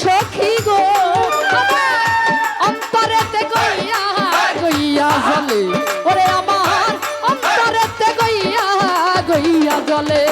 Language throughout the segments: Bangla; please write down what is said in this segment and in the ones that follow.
সখী গো। অন্তরেতে গইয়া গইয়া জলে। ওরে আমার অন্তরেতে গইয়া গইয়া জলে।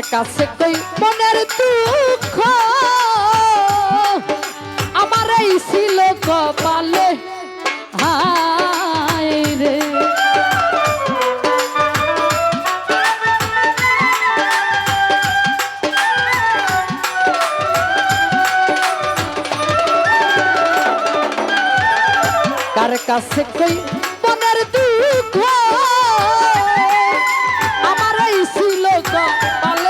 আমার কাছে কই মনের দুঃখ? আমার এই ছিল কপালে। রে। কার কাছে কই মনের দুঃখ? আমার এই ছিল কপালে।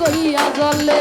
গইয়া জলে।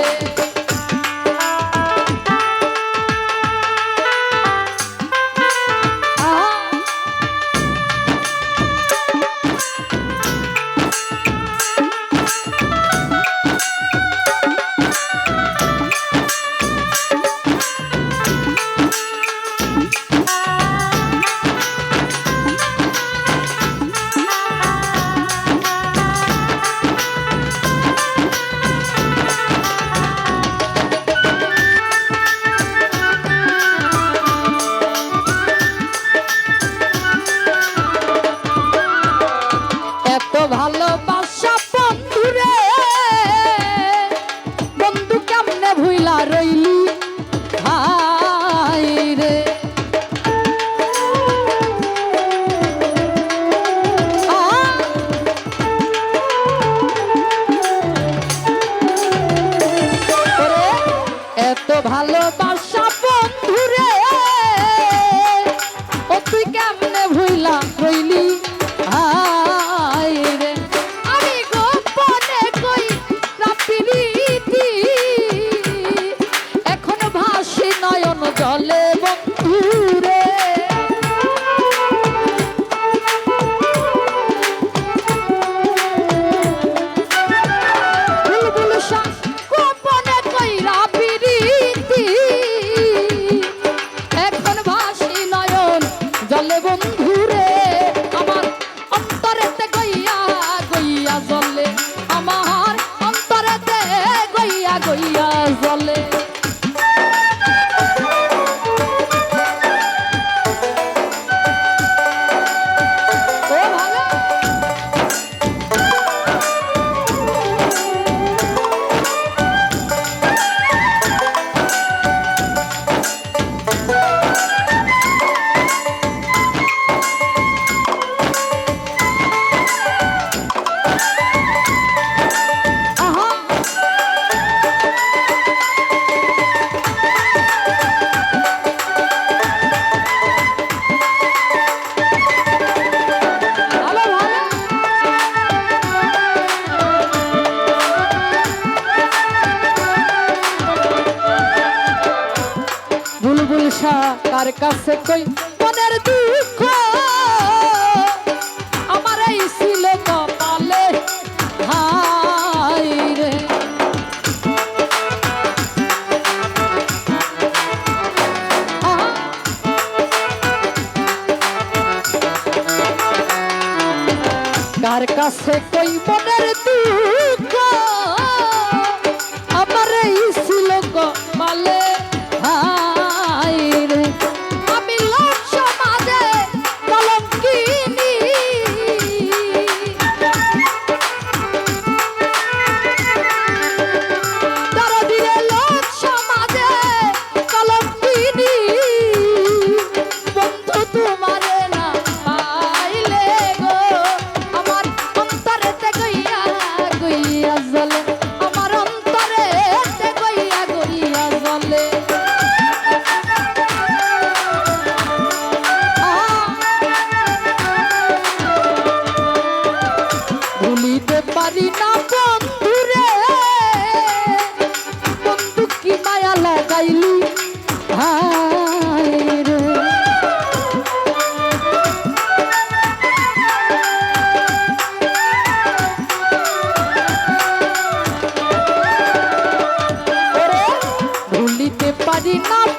বুলবুল শাহ কার কাছে কই, মনের দুঃখ আমার এই ছিল কপালে। হাই রে। কার কাছে কই, মনের দুঃখ আমার এই পারি না